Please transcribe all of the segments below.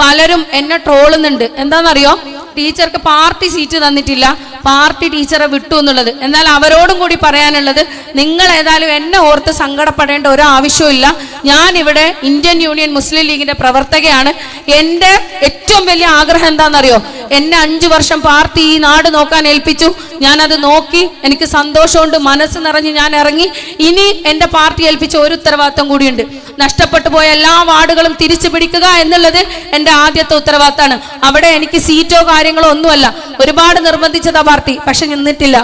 പലരും എന്നെ ട്രോളുന്നുണ്ട്. എന്താണെന്നറിയോ ടീച്ചർക്ക് പാർട്ടി സീറ്റ് തന്നിട്ടില്ല. പാർട്ടി ടീച്ചറെ വിട്ടു എന്നുള്ളത്. എന്നാൽ അവരോടും കൂടി പറയാനുള്ളത് നിങ്ങൾ ഏതായാലും എന്നെ ഓർത്ത് സങ്കടപ്പെടേണ്ട ഒരു ആവശ്യമില്ല ഇവിടെ ഇന്ത്യൻ യൂണിയൻ മുസ്ലിം ലീഗിന്റെ പ്രവർത്തകയാണ്. എന്റെ ഏറ്റവും വലിയ ആഗ്രഹം എന്താണെന്നറിയോ എന്നെ അഞ്ചു വർഷം പാർട്ടി ഈ നാട് നോക്കാൻ ഏൽപ്പിച്ചു. ഞാനത് നോക്കി എനിക്ക് സന്തോഷമുണ്ട്. മനസ്സ് നിറഞ്ഞ് ഞാൻ ഇറങ്ങി. ഇനി എന്റെ പാർട്ടി ഏൽപ്പിച്ച ഒരു ഉത്തരവാദിത്തം കൂടിയുണ്ട്. നഷ്ടപ്പെട്ടു പോയ എല്ലാ വാർഡുകളും തിരിച്ചു പിടിക്കുക എന്നുള്ളത് എന്റെ ആദ്യത്തെ ഉത്തരവാദിത്തമാണ്. അവിടെ എനിക്ക് സീറ്റോ കാര്യങ്ങളോ ഒന്നുമല്ല. ഒരുപാട് നിർബന്ധിച്ചതാ പാർട്ടി. പക്ഷെ നിന്നിട്ടില്ല.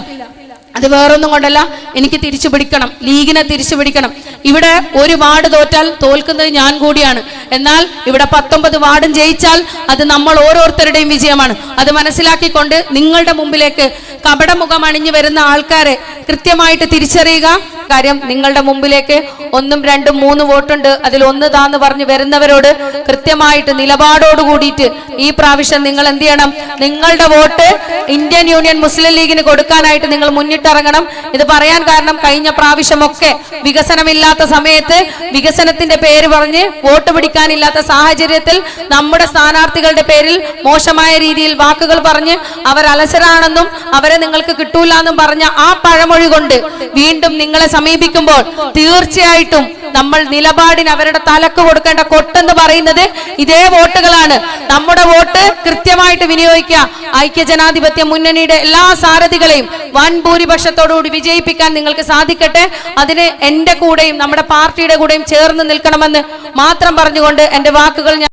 അത് വേറൊന്നും കൊണ്ടല്ല. എനിക്ക് തിരിച്ചു പിടിക്കണം. ലീഗിനെ തിരിച്ചു പിടിക്കണം. ഇവിടെ ഒരു വാർഡ് തോറ്റാൽ തോൽക്കുന്നത് ഞാൻ കൂടിയാണ്. എന്നാൽ ഇവിടെ പത്തൊമ്പത് വാർഡും ജയിച്ചാൽ അത് നമ്മൾ ഓരോരുത്തരുടെയും വിജയമാണ്. അത് മനസ്സിലാക്കിക്കൊണ്ട് നിങ്ങളുടെ മുമ്പിലേക്ക് കപടമുഖം അണിഞ്ഞു വരുന്ന ആൾക്കാരെ കൃത്യമായിട്ട് തിരിച്ചറിയുക. കാര്യം നിങ്ങളുടെ മുമ്പിലേക്ക് ഒന്നും രണ്ടും മൂന്ന് വോട്ടുണ്ട്. അതിൽ ഒന്ന് താന്ന് പറഞ്ഞു വരുന്നവരോട് കൃത്യമായിട്ട് നിലപാടോട് കൂടിയിട്ട് ഈ പ്രാവശ്യം നിങ്ങൾ എന്ത് ചെയ്യണം? നിങ്ങളുടെ വോട്ട് ഇന്ത്യൻ യൂണിയൻ മുസ്ലിം ലീഗിന് കൊടുക്കാനായിട്ട് നിങ്ങൾ മുന്നിട്ടിറങ്ങണം. ഇത് പറയാൻ കാരണം കഴിഞ്ഞ പ്രാവശ്യമൊക്കെ വികസനമില്ലാത്ത സമയത്ത് വികസനത്തിന്റെ പേര് പറഞ്ഞ് വോട്ട് പിടിക്കാനില്ലാത്ത സാഹചര്യത്തിൽ നമ്മുടെ സ്ഥാനാർത്ഥികളുടെ പേരിൽ മോശമായ രീതിയിൽ വാക്കുകൾ പറഞ്ഞ് അവർ അലസരാണെന്നും അവരെ നിങ്ങൾക്ക് കിട്ടൂല എന്നും പറഞ്ഞ ആ പഴമൊഴി കൊണ്ട് വീണ്ടും നിങ്ങളെ സമീപിക്കുമ്പോൾ തീർച്ചയായിട്ടും നമ്മൾ നിലപാടിന് അവരുടെ തലക്ക് കൊടുക്കേണ്ട കൊട്ടെന്ന് പറയുന്നത് ഇതേ വോട്ടുകളാണ്. നമ്മുടെ വോട്ട് കൃത്യമായിട്ട് വിനിയോഗിക്കുക. ഐക്യ ജനാധിപത്യ മുന്നണിയുടെ എല്ലാ സാരഥികളെയും വൻ ഭൂരിപക്ഷത്തോടുകൂടി വിജയിപ്പിക്കാൻ നിങ്ങൾക്ക് സാധിക്കട്ടെ. അതിന് എന്റെ കൂടെയും നമ്മുടെ പാർട്ടിയുടെ കൂടെയും ചേർന്ന് നിൽക്കണമെന്ന് മാത്രം പറഞ്ഞുകൊണ്ട് എന്റെ വാക്കുകൾ ഞാൻ